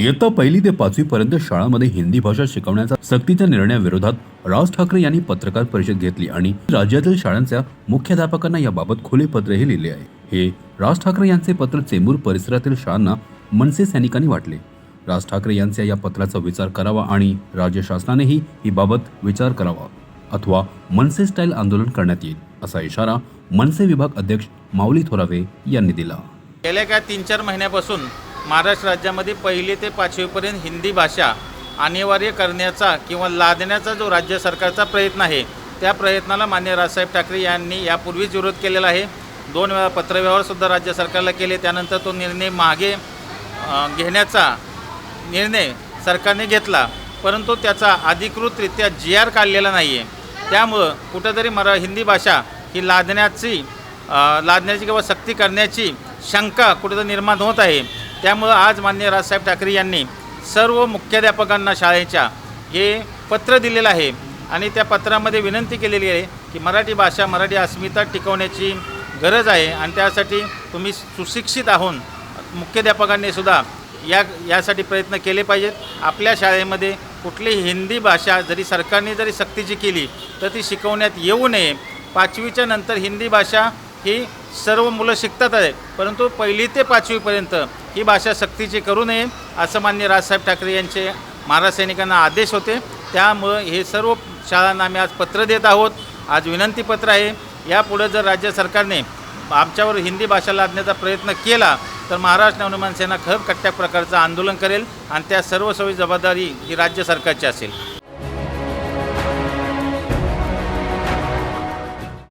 इयत्ता पहिली ते पाचवी पर्यंत शाळांमध्ये हिंदी भाषा शिकवण्याचा सक्तीच्या निर्णयाविरोधात राज ठाकरे यांनी पत्रकार परिषद घेतली आणि राज्यातील शाळांच्या मुख्याध्यापकांना याबाबत खुले पत्रही लिहिले आहे. हे राज ठाकरे यांचे पत्र चेंबूर परिसरातील शाळांना मनसे सैनिकांनी वाटले. राज ठाकरे यांच्या या पत्राचा विचार करावा आणि राज्य शासनानेही ही बाबत विचार करावा अथवा मनसे स्टाईल आंदोलन करण्यात येईल असा इशारा मनसे विभाग अध्यक्ष माऊली थोरावे यांनी दिला. गेल्या काय तीन चार महिन्यापासून महाराष्ट्र राज्यामध्ये पहिली ते पाचवीपर्यंत हिंदी भाषा अनिवार्य करण्याचा किंवा लादण्याचा जो राज्य सरकारचा प्रयत्न आहे त्या प्रयत्नाला मान्य राजसाहेब ठाकरे यांनी यापूर्वीच विरोध केलेला आहे. दोन वेळा पत्रव्यवहारसुद्धा राज्य सरकारला केले त्यानंतर तो निर्णय मागे घेण्याचा निर्णय सरकारने घेतला. परंतु त्याचा अधिकृतरित्या जी आर काढलेला नाही आहे त्यामुळं कुठंतरी मरा हिंदी भाषा ही लादण्याची लादण्याची किंवा सक्ती करण्याची शंका कुठेतरी निर्माण होत आहे. त्यामुळं आज मान्य राजसाहेब ठाकरे यांनी सर्व मुख्याध्यापकांना शाळेच्या हे पत्र दिलेलं आहे. आणि त्या पत्रामध्ये विनंती केलेली आहे की मराठी भाषा मराठी अस्मिता टिकवण्याची गरज आहे. आणि त्यासाठी तुम्ही सुशिक्षित आहोत. मुख्याध्यापकांनी सुद्धा या यासाठी प्रयत्न केले पाहिजेत. आपल्या शाळेमध्ये कुठलीही हिंदी भाषा जरी सरकारने जरी सक्तीची केली तर ती शिकवण्यात येऊ नये. पाचवीच्या नंतर हिंदी भाषा ही सर्व मुलं शिकतात आहे परंतु पहिली ते पाचवीपर्यंत ही भाषा सक्तीची करू नये असं मान्य राजसाहेब ठाकरे यांचे महाराज सैनिकांना आदेश होते. त्यामुळं हे सर्व शाळांना आम्ही आज पत्र देत आहोत. आज विनंतीपत्र आहे. यापुढं जर राज्य सरकारने आमच्यावर हिंदी भाषा लादण्याचा प्रयत्न केला तर महाराष्ट्र नवनिर्माण सेना खर कट्ट्या प्रकारचं आंदोलन करेल आणि त्या सर्व सोयी जबाबदारी ही राज्य सरकारची असेल.